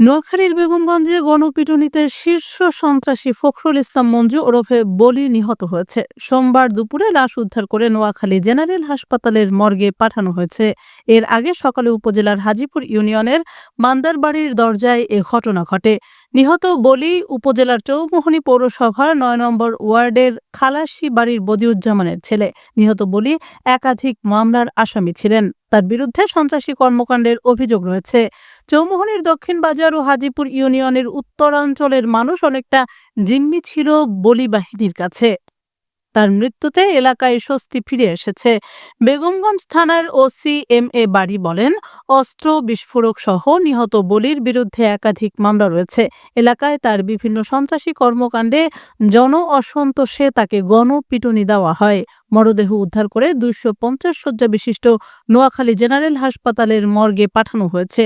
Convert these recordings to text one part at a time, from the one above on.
নোয়াখালীর বেগমগঞ্জে গণপিটুনিতে শীর্ষ সন্ত্রাসী ফখরুল ইসলাম মঞ্জু ওরফে বলি নিহত হয়েছে। সোমবার দুপুরে লাশ উদ্ধার করে নোয়াখালী জেনারেল হাসপাতালের মর্গে পাঠানো হয়েছে। এর আগে সকালে উপজেলার হাজীপুর ইউনিয়নের মান্দারবাড়ির দরজায় এ ঘটনা ঘটে। নিহত বলি উপজেলার চৌমোহনী পৌরসভার নয় নম্বর ওয়ার্ডের খালাসি বাড়ির বদিউজ্জামানের ছেলে। নিহত বলি একাধিক মামলার আসামি ছিলেন। তার বিরুদ্ধে সন্ত্রাসী কর্মকাণ্ডের অভিযোগ রয়েছে। চৌমোহনীর দক্ষিণ বাজার ও হাজিপুর ইউনিয়নের উত্তরাঞ্চলের মানুষ অনেকটা জিম্মি ছিল বলি বাহিনীর কাছে। তার মৃত্যুতে এলাকায় স্বস্তি ফিরে এসেছে। বেগমগঞ্জ থানার ওসি এম এ বাড়ি বলেন, অস্ত্র, বিস্ফোরক সহ নিহত বলির বিরুদ্ধে একাধিক মামলা রয়েছে। এলাকায় তার বিভিন্ন সন্ত্রাসী কর্মকাণ্ডে জন অসন্তোষে তাকে গণপিটুনি দেওয়া হয়। মরদেহ উদ্ধার করে দুইশো পঞ্চাশ শয্যা বিশিষ্ট নোয়াখালী জেনারেল হাসপাতালের মর্গে পাঠানো হয়েছে।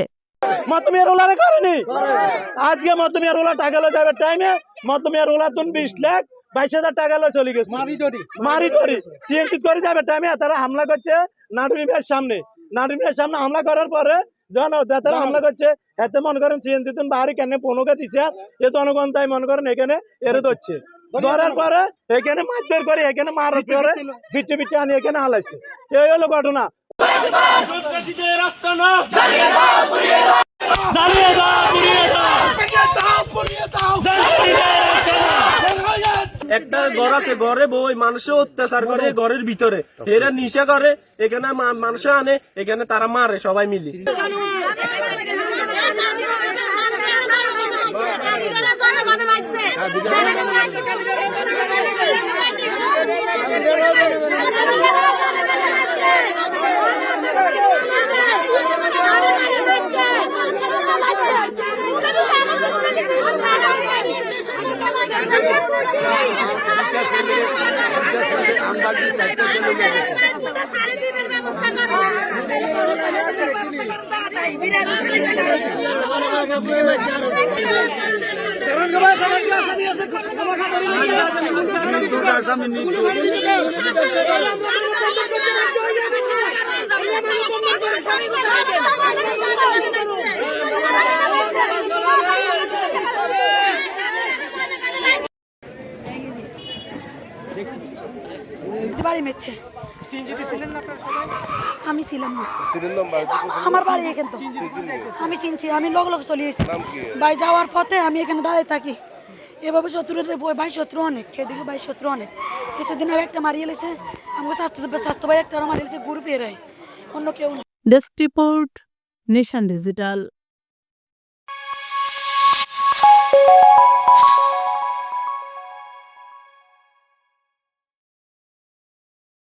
আজকে রোলার টাকা লো যাবে টাইমে? মতমিয়া রোলার তুন বিশ লাখ। বাইশ হাজার টাকা লো চলে গেছে। মারি ধরি সিএনটি করে যাবে টাইমে তারা হামলা করছে নাটুরি ভাইয়ের সামনে। নাটুরি ভাইয়ের সামনে হামলা করার পরে যখন তারা হামলা করছে। এতে মনে করেন সিএনটি তুন বাহারি কেন পনেরোকে দিছে এ জনগণ তাই মনে করেন এখানে এরে ধরছে। ধরার পরে এখানে মারধর করে এখানে মারার পরে পিঠে পিঠে আনি এখানে হালাইছে। এই হলো ঘটনা। একটা ঘর আছে, ঘরে বই মানুষ অত্যাচার করে ঘরের ভিতরে। এরা নিশা করে, এখানে মানুষ আনে, এখানে তারা মারে সবাই মিলি। আমি নিত বাড়ি মেচ্ছে। আমি ছিলাম না। আমার বাড়ি এখানে তো। আমি চিনছি আমি লগ লগ চলে এসেছি। বাই যাওয়ার পথে আমি এখানে দাঁড়ায় থাকি। এভাবে শত্রুদের ভাই শত্রু অনেক এদিকে ভাই শত্রু অনেক। কিছুদিন আগে একটা মারিয়ে এলেছে আমাকে স্বাস্থ্য স্বাস্থ্য ভাই একটা মারিয়ে এলেছে গ্রুপ এর অন্য কেউ না। Desk report nation digital.